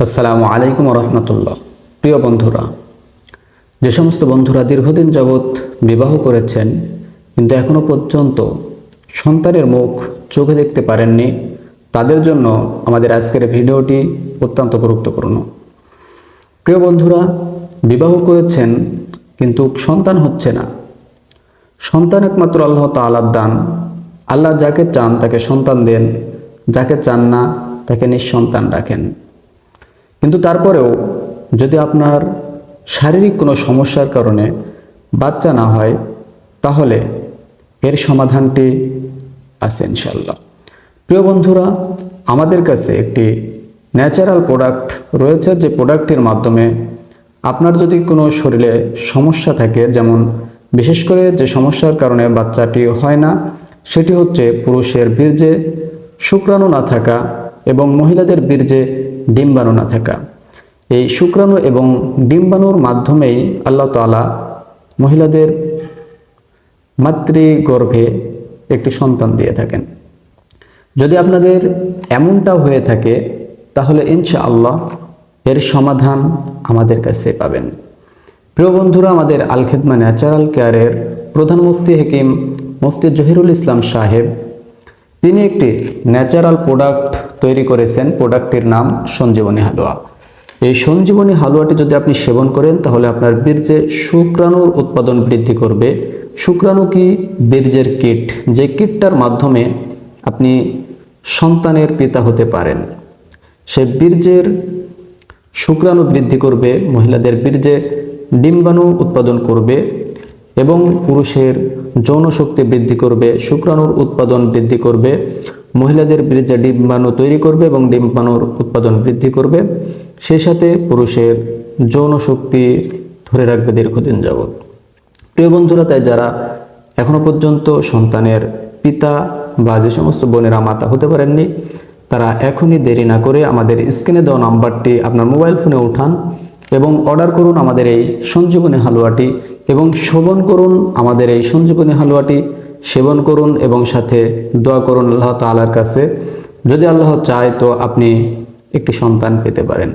আসসালামু আলাইকুম রহমতুল্লাহ প্রিয় বন্ধুরা, যে সমস্ত বন্ধুরা দীর্ঘদিন যাবৎ বিবাহ করেছেন, কিন্তু এখনও পর্যন্ত সন্তানের মুখ চোখে দেখতে পারেননি, তাদের জন্য আমাদের আজকের ভিডিওটি অত্যন্ত গুরুত্বপূর্ণ। প্রিয় বন্ধুরা, বিবাহ করেছেন, কিন্তু সন্তান হচ্ছে না। সন্তান একমাত্র আল্লাহ তাআলার দান। আল্লাহ যাকে চান তাকে সন্তান দেন, যাকে চান না তাকে নিঃসন্তান রাখেন কিন্তু তারপরেও যদি আপনার শারীরিক কোনো সমস্যার কারণে বাচ্চা না হয়, তাহলে এর সমাধানটি আছে ইনশাল্লাহ প্রিয় বন্ধুরা, আমাদের কাছে একটি ন্যাচারাল প্রোডাক্ট রয়েছে, যে প্রোডাক্টটির মাধ্যমে আপনার যদি কোনো শরীরে সমস্যা থাকে, যেমন বিশেষ করে যে সমস্যার কারণে বাচ্চাটি হয় না, সেটি হচ্ছে পুরুষের বীর্যে শুক্রাণু না থাকা এবং মহিলাদের বীর্যে ডিম্বাণু না থাকা। এই শুক্রাণু এবং ডিম্বাণুর মাধ্যমেই আল্লাহ তাআলা মহিলাদের মাতৃগর্ভে একটি সন্তান দিয়ে থাকেন। যদি আপনাদের এমনটা হয়ে থাকে, তাহলে ইনশাআল্লাহ এর সমাধান আমাদের কাছে পাবেন। প্রিয় বন্ধুরা, আমাদের আল খেদমা ন্যাচারাল কেয়ারের প্রধান মুফতি হেকিম মুফতি জহিরুল ইসলাম সাহেব, তিনি একটি ন্যাচারাল প্রোডাক্ট তৈরি করেছেন প্রোডাক্টটির নাম সঞ্জীবনী হালুয়া। এই সঞ্জীবনী হালুয়াটি যদি আপনি সেবন করেন, তাহলে আপনার বীর্যে শুক্রাণুর উৎপাদন বৃদ্ধি করবে। শুক্রাণু কি? বীর্যের কিট। যে কিটটার মাধ্যমে আপনি সন্তানের পিতা হতে পারেন, সে বীর্যের শুক্রাণু বৃদ্ধি করবে, মহিলাদের বীর্যে ডিম্বাণু উৎপাদন করবে এবং পুরুষের যৌন শক্তি বৃদ্ধি করবে, শুক্রাণুর উৎপাদন বৃদ্ধি করবে। মহিলাদের বীর্যে ডিম্বাণু তৈরি করবে এবং ডিম্বাণুর উৎপাদন বৃদ্ধি করবে। সেই সাথে পুরুষের যৌন শক্তি ধরে রাখবে দীর্ঘদিন যাবৎ। প্রিয় বন্ধুরা, তাই যারা এখনও পর্যন্ত সন্তানের পিতা বা যে সমস্ত বোনেরা মাতা হতে পারেননি, তারা এখনই দেরি না করে আমাদের স্ক্রিনে দেওয়া নাম্বারটি আপনার মোবাইল ফোনে উঠান এবং অর্ডার করুন আমাদের এই সঞ্জীবনী হালুয়াটি এবং সেবন করুন আমাদের এই সঞ্জীবনী হালুয়াটি। সেবন করুন এবং সাথে দোয়া করুন আল্লাহ তাআলার কাছে। যদি আল্লাহ চায় তো আপনি একটি সন্তান পেতে পারেন।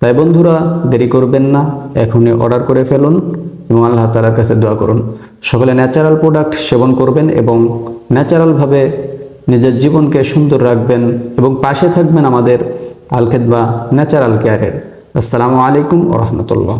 তাই বন্ধুরা, দেরি করবেন না, এখনই অর্ডার করে ফেলুন এবং আল্লাহ তালার কাছে দোয়া করুন। সকলে ন্যাচারাল প্রোডাক্ট সেবন করবেন এবং ন্যাচারালভাবে নিজের জীবনকে সুন্দর রাখবেন এবং পাশে থাকবেন আমাদের আলখেদবা ন্যাচারাল কেয়ারের। আসসালামু আলাইকুম রহমতুল্লাহ।